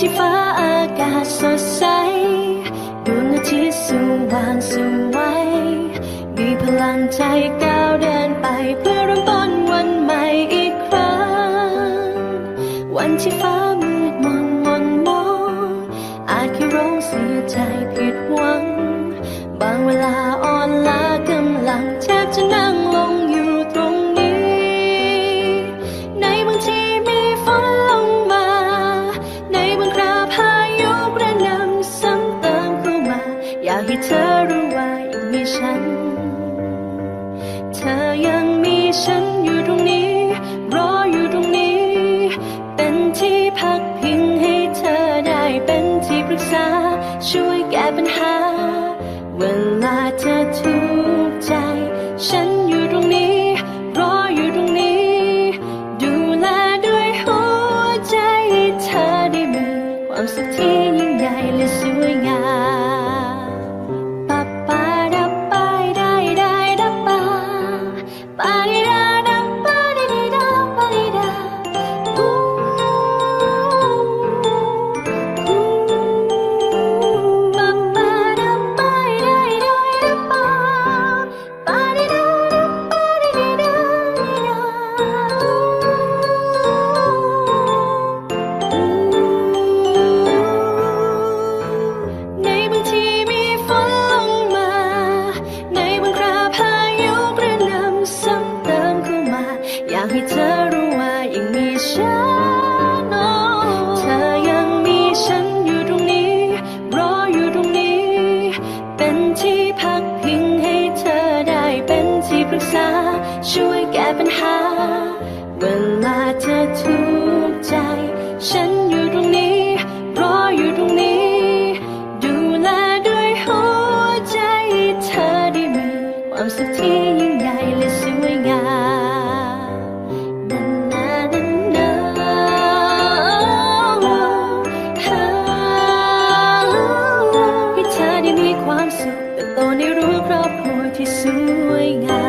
ที่ฟ้าอากาศสดใสดวงอาทิตย์สว่างสวัยมีพลังใจก้าวเดินไปเพื่อเริ่มต้นวันใหม่อีกครั้ง วันที่ฟ้ามืดมนมนมองอาจแค่ร้องเสียใจผิดหวัง บางเวลาอ่อนล้า ฉัน เธอยังมีฉันอยู่ตรงนี้ รออยู่ตรงนี้ เป็นที่พักพิงให้เธอได้เป็นที่ปรึกษา ช่วยแก้ปัญหา เวลาเธอทุกข์ใจ ฉันอยู่ตรงนี้ รออยู่ตรงนี้ ดูแลด้วยหัวใจให้เธอได้มีความสุขที่ยิ่งใหญ่และสวยงามากให้เธอรู้ว่ายังมีฉันเธอยังมีฉันอยู่ตรงนี้ รออยู่ตรงนี้ เป็นที่พักพิงให้เธอได้เป็นที่ปรึกษา ช่วยแก้ปัญหา ให้เ